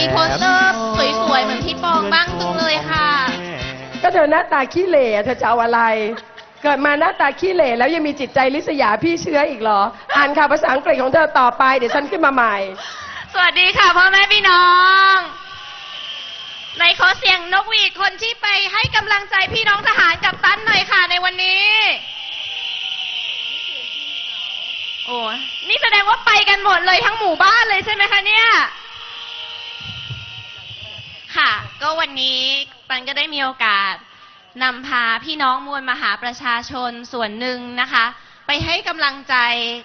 มีโพสเตอร์สวยๆ เหมือนพี่ปองบ้างจังเลยค่ะ ก็เธอหน้าตาขี้เหร่เธอจะเอาอะไร เกิดมาหน้าตาขี้เหร่แล้วยังมีจิตใจลิษยาพี่เชื้ออีกเหรอ อ่านข่าวภาษาอังกฤษของเธอต่อไปเดี๋ยวฉันขึ้นมาใหม่ สวัสดีค่ะพ่อแม่พี่น้องในขอเสียงนกหวีดคนที่ไปให้กำลังใจพี่น้องทหารกับตันหน่อยค่ะในวันนี้ โอ้ นี่แสดงว่าไปกันหมดเลยทั้งหมู่บ้านเลยใช่ไหมคะเนี่ย ค่ะ ก็วันนี้ปันก็ได้มีโอกาสนำพาพี่น้องมวลมหาประชาชนส่วนหนึ่งนะคะ ไปให้กำลังใจ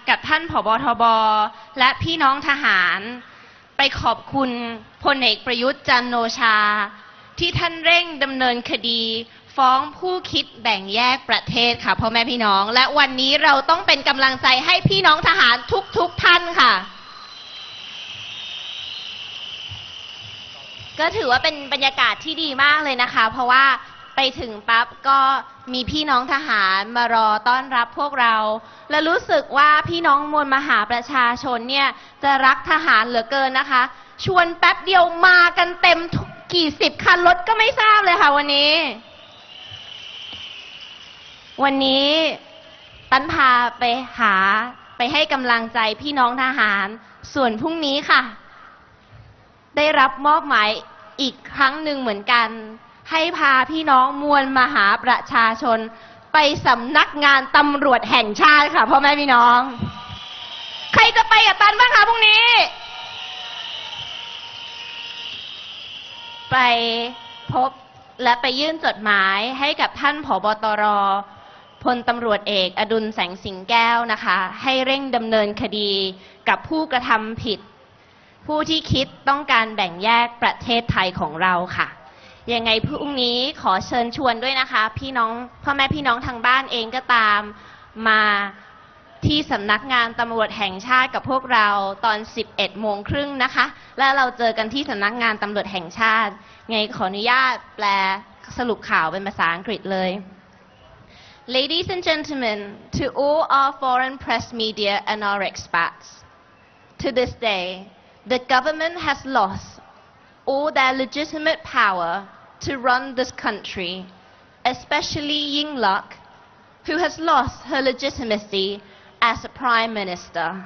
กับท่านผบทบ และพี่น้องทหาร ไปขอบคุณพลเอกประยุทธ์จันทร์โอชา ที่ท่านเร่งดำเนินคดี ฟ้องผู้คิดแบ่งแยกประเทศค่ะพ่อแม่พี่น้อง และวันนี้เราต้องเป็นกำลังใจให้พี่น้องทหารทุกๆท่านค่ะ ก็ถือว่าเป็นบรรยากาศที่ดีมากเลยนะคะ เพราะว่าไปถึงปั๊บก็มีพี่น้องทหารมารอต้อนรับพวกเรา และรู้สึกว่าพี่น้องมวลมหาประชาชนเนี่ยจะรักทหารเหลือเกินนะคะ ชวนแป๊บเดียวมากันเต็มกกี่สิบคันรถก็ไม่ทราบเลยค่ะวันนี้ วันนี้ตั้นพาไปหาไปให้กำลังใจพี่น้องทหาร ส่วนพรุ่งนี้ค่ะ ได้รับมอบหมาย อีกครั้งหนึ่งเหมือนกัน ให้พาพี่น้องมวลมหาประชาชน ไปสำนักงานตำรวจแห่งชาติค่ะพ่อแม่พี่น้อง ใครจะไปกับตันบ้างคะพรุ่งนี้ ไปพบและไปยื่นจดหมายให้กับท่านผบตรพลตำรวจเอก อดุลแสงสิงแก้วนะคะ ให้เร่งดำเนินคดีกับผู้กระทำผิด ผู้ที่คิดต้องการแบ่งแยกประเทศไทยของเราค่ะ ยังไงพรุ่งนี้ขอเชิญชวนด้วยนะคะ พี่น้องพ่อแม่พี่น้องทางบ้านเองก็ตามมาที่สำนักงานตำรวจแห่งชาติกับพวกเราตอน 11 โมงครึ่งนะคะ แล้วเราเจอกันที่สำนักงานตำรวจแห่งชาติ ไงขออนุญาตแปลสรุปข่าวเป็นภาษาอังกฤษเลย Ladies and gentlemen, to all our foreign press media and our expats, to this day, the government has lost all their legitimate power to run this country, especially Yingluck, who has lost her legitimacy as a prime minister.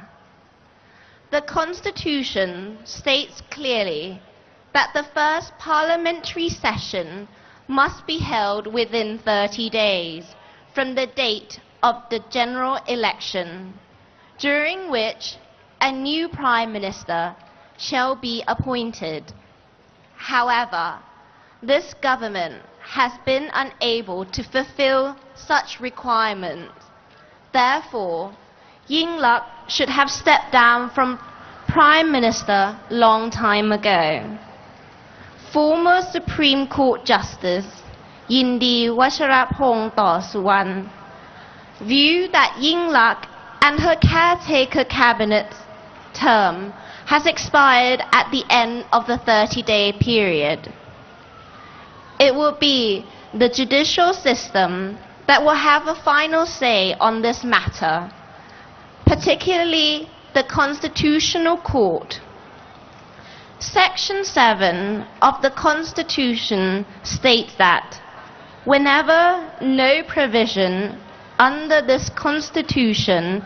The constitution states clearly that the first parliamentary session must be held within 30 days from the date of the general election, during which a new prime minister shall be appointed. However, this government has been unable to fulfill such requirements. Therefore, Yingluck should have stepped down from prime minister long time ago. Former Supreme Court Justice Yindi Wacharapong Taw Suwan view that Yingluck and her caretaker cabinet's term has expired at the end of the 30-day period. It will be the judicial system that will have a final say on this matter, particularly the Constitutional Court. Section 7 of the Constitution states that whenever no provision under this Constitution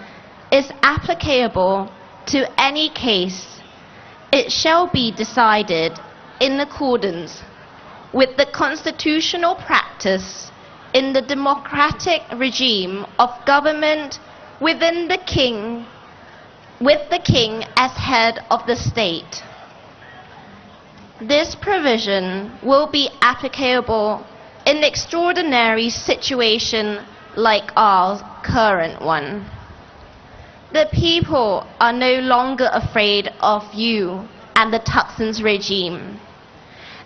is applicable to any case, it shall be decided in accordance with the constitutional practice in the democratic regime of government within the king, with the king as head of the state. This provision will be applicable in extraordinary situation like our current one. The people are no longer afraid of you and the Tuxins regime.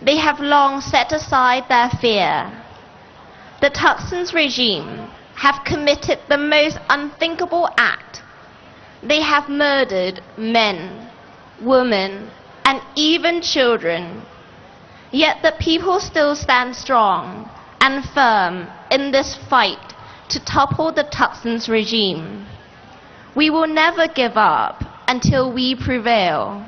They have long set aside their fear. The Tuxins regime have committed the most unthinkable act. They have murdered men, women, and even children. Yet the people still stand strong and firm in this fight to topple the Tuxins regime. We will never give up until we prevail.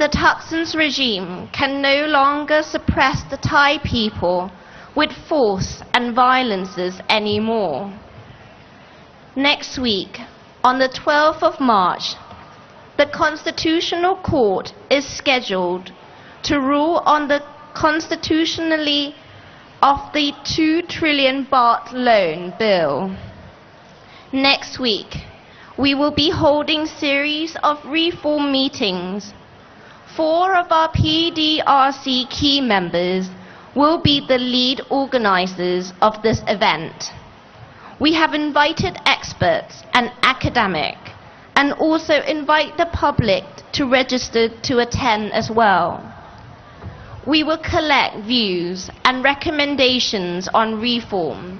the Tuxon's regime can no longer suppress the Thai people with force and violences anymore. Next week, on the 12th of March, the Constitutional Court is scheduled to rule on the constitutionally of the 2 trillion baht loan bill. Next week, we will be holding series of reform meetings. Four of our PDRC key members will be the lead organizers of this event. We have invited experts and academic and also invite the public to register to attend as well. We will collect views and recommendations on reform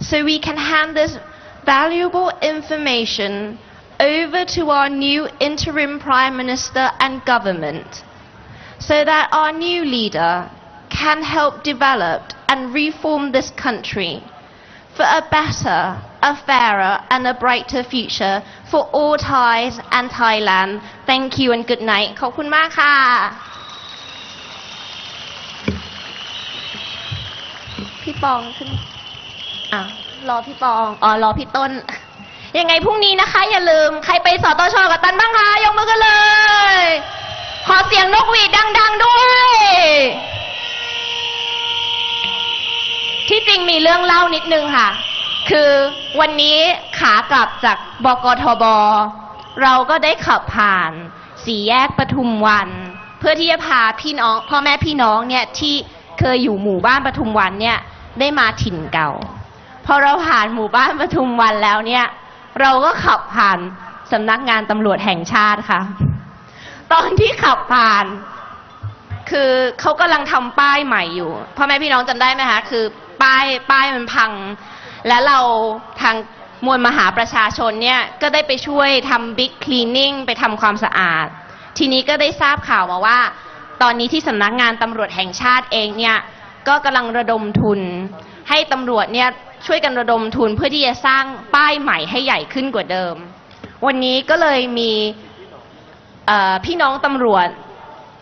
so we can hand this valuable information over to our new interim Prime Minister and government so that our new leader can help develop and reform this country for a better, a fairer, and a brighter future for all Thais and Thailand. Thank you and good night. ขอบคุณมากค่ะ พี่ปองขึ้น อ่ะ รอพี่ปองอ๋อรอพี่ต้น ยังไงพรุ่งนี้นะคะ อย่าลืมใครไปสตชกับตันบ้างคะยกมือกันเลย ขอเสียงนกหวีดดัง ๆด้วย ที่จริงมีเรื่องเล่านิดนึงค่ะ คือวันนี้ขากลับจากบกทบ เราก็ได้ขับผ่านสี่แยกปทุมวัน เพื่อที่จะพาพี่น้องพ่อแม่พี่น้องเนี่ยที่เคยอยู่หมู่บ้านปทุมวันเนี่ยได้มาถิ่นเก่า พอเราผ่านหมู่บ้านปทุมวันแล้วเนี่ย เราก็ขับผ่านสำนักงานตำรวจแห่งชาติค่ะ ตอนที่ขับผ่าน คือเขากำลังทำป้ายใหม่อยู่พ่อแม่พี่น้องจำได้ไหมคะคือป้ายป้ายมันพัง และเราทางมวลมหาประชาชนเนี่ยก็ได้ไปช่วยทำบิ๊กคลีนนิ่งไปทำความสะอาด ทีนี้ก็ได้ทราบข่าวมาว่า ตอนนี้ที่สำนักงานตำรวจแห่งชาติเองเนี่ยก็กำลังระดมทุน ให้ตำรวจเนี่ยช่วยกันระดมทุนเพื่อที่จะสร้างป้ายใหม่ให้ใหญ่ขึ้นกว่าเดิม วันนี้ก็เลยมีพี่น้องตำรวจ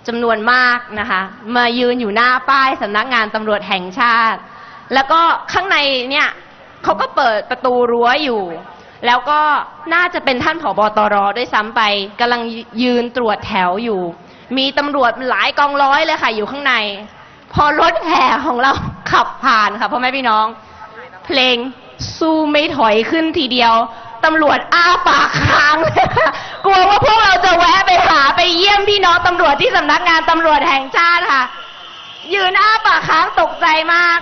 จำนวนมากนะคะ มายืนอยู่หน้าป้ายสำนักงานตำรวจแห่งชาติ แล้วก็ข้างในเนี่ยเขาก็เปิดประตูรั้วอยู่ แล้วก็น่าจะเป็นท่านผอบตรด้วยซ้ำไปกำลังยืนตรวจแถวอยู่ มีตำรวจหลายกองร้อยเลยค่ะอยู่ข้างใน พอรถแห่ของเราขับผ่านค่ะพ่อแม่พี่น้อง เพลงสู้ไม่ถอยขึ้นทีเดียวตำรวจอ้าปากค้างเลยค่ะกลัวว่าพวกเราจะแวะไปหาไปเยี่ยมพี่น้องตำรวจที่สำนักงานตำรวจแห่งชาติค่ะ ยืนอ้าปากค้างตกใจมาก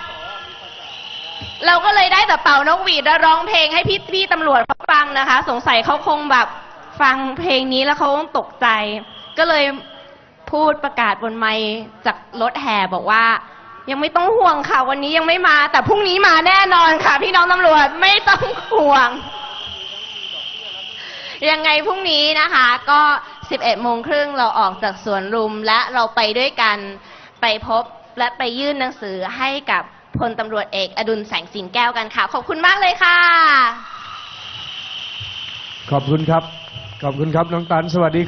เราก็เลยได้แต่เป่านกหวีดและร้องเพลงให้พี่พี่ตำรวจเขาฟังนะคะ สงสัยเขาคงแบบฟังเพลงนี้แล้วเขาคงตกใจ ก็เลย พูดประกาศบนไมค์จากรถแห่บอกว่า ยังไม่ต้องห่วงค่ะ วันนี้ยังไม่มา แต่พรุ่งนี้มาแน่นอนค่ะ พี่น้องตำรวจไม่ต้องห่วง ยังไงพรุ่งนี้นะคะ ก็ 11โมงครึ่งเราออกจากสวนลุมและเราไปด้วยกันไปพบและไปยื่นหนังสือให้กับพลตำรวจเอกอดุลแสงสิงแก้วกันค่ะ ขอบคุณมากเลยค่ะ ขอบคุณครับ ขอบคุณครับน้องตันสวัสดี